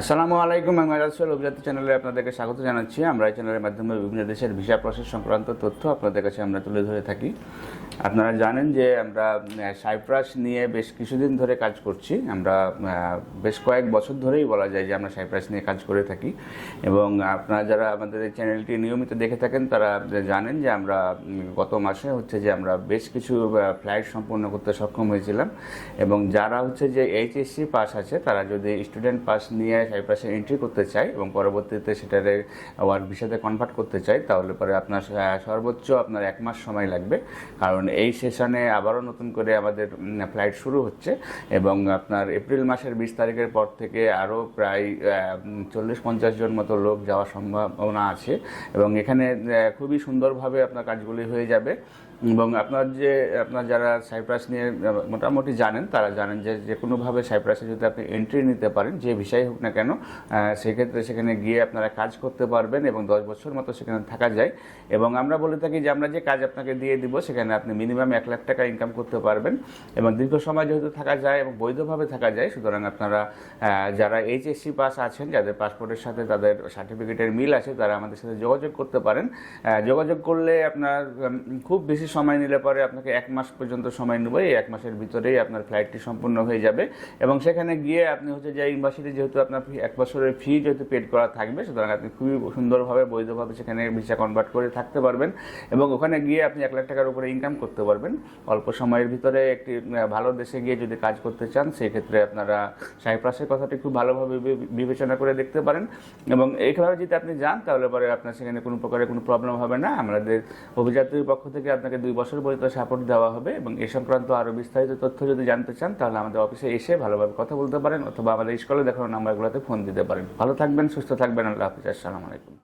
আসসালামু আলাইকুম, আমি রাজসল অভিজাতি চ্যানেলে আপনাদেরকে স্বাগত জানাচ্ছি। আমরা এই চ্যানেলের মাধ্যমে বিভিন্ন দেশের ভিসা প্রসেস সংক্রান্ত তথ্য আপনাদের কাছে আমরা তুলে ধরে থাকি। আপনারা জানেন যে আমরা সাইপ্রাস নিয়ে বেশ কিছুদিন ধরে কাজ করছি। আমরা বেশ কয়েক বছর ধরেই বলা যায় যে আমরা সাইপ্রাস নিয়ে কাজ করে থাকি। এবং আপনারা যারা আমাদের এই চ্যানেলটি নিয়মিত দেখে থাকেন, তারা জানেন যে আমরা গত মাসে হচ্ছে যে আমরা বেশ কিছু ফ্লাইট সম্পূর্ণ করতে সক্ষম হয়েছিলাম। এবং যারা হচ্ছে যে এইচএসসি পাস আছে, তারা যদি স্টুডেন্ট পাস নিয়ে সাইপ্রাসে এন্ট্রি করতে চাই এবং পরবর্তীতে সেটারে ওয়ার্ক ভিসাতে কনভার্ট করতে চাই, তাহলে পরে আপনার সর্বোচ্চ আপনার এক মাস সময় লাগবে। কারণ এই সেশনে আবারও নতুন করে আমাদের ফ্লাইট শুরু হচ্ছে এবং আপনার এপ্রিল মাসের বিশ তারিখের পর থেকে আরও প্রায় চল্লিশ পঞ্চাশ জন মতো লোক যাওয়ার সম্ভাবনা আছে এবং এখানে খুবই সুন্দরভাবে আপনার কাজগুলি হয়ে যাবে। এবং আপনার যে, আপনার যারা সাইপ্রাস নিয়ে মোটামুটি জানেন, তারা জানেন যে যে কোনোভাবে সাইপ্রাসে যদি আপনি এন্ট্রি নিতে পারেন, যে বিষয় হোক না কেন সেক্ষেত্রে সেখানে গিয়ে আপনারা কাজ করতে পারবেন এবং দশ বছর মতো সেখানে থাকা যায়। এবং আমরা বলে থাকি যে, আমরা যে কাজ আপনাকে দিয়ে দিব, সেখানে আপনি মিনিমাম এক লাখ টাকা ইনকাম করতে পারবেন। এবং দীর্ঘ সময় যেহেতু থাকা যায় এবং বৈধভাবে থাকা যায়, সুতরাং আপনারা যারা এইচএসসি পাস আছেন, যাদের পাসপোর্টের সাথে তাদের সার্টিফিকেটের মিল আছে, তারা আমাদের সাথে যোগাযোগ করতে পারেন। যোগাযোগ করলে আপনার খুব বেশি সময় নিলে পরে আপনাকে এক মাস পর্যন্ত সময় নেবে। এই এক মাসের ভিতরেই আপনার ফ্লাইটটি সম্পূর্ণ হয়ে যাবে। এবং সেখানে গিয়ে আপনি হচ্ছে যে ইউনিভার্সিটি যেহেতু আপনার এক বছরের ফি যেহেতু পেড করা থাকবে, সুতরাং আপনি খুবই সুন্দরভাবে, বৈধভাবে সেখানে ভিসা কনভার্ট করে থাকতে পারবেন। এবং ওখানে গিয়ে আপনি এক লাখ টাকার উপরে ইনকাম করতে পারবেন। অল্প সময়ের ভিতরে একটি ভালো দেশে গিয়ে যদি কাজ করতে চান, সেক্ষেত্রে আপনারা সাইপ্রাসের কথাটি খুব ভালোভাবে বিবেচনা করে দেখতে পারেন। এবং এইভাবে যদি আপনি যান, তাহলে পরে আপনার সেখানে কোনো প্রকারের কোনো প্রবলেম হবে না। আমাদের অভিযাত্রীর পক্ষ থেকে আপনাকে দুই বছর পর্যন্ত সাপোর্ট দেওয়া হবে এবং এ সংক্রান্ত আরও বিস্তারিত তথ্য যদি জানতে চান, তাহলে আমাদের অফিসে এসে ভালোভাবে কথা বলতে পারেন অথবা আমাদের স্কুলে দেখানো নাম্বারগুলোতে ফোন দিতে পারেন। ভালো থাকবেন, সুস্থ থাকবেন, আল্লাহ হাফিজ, আসসালামু আলাইকুম।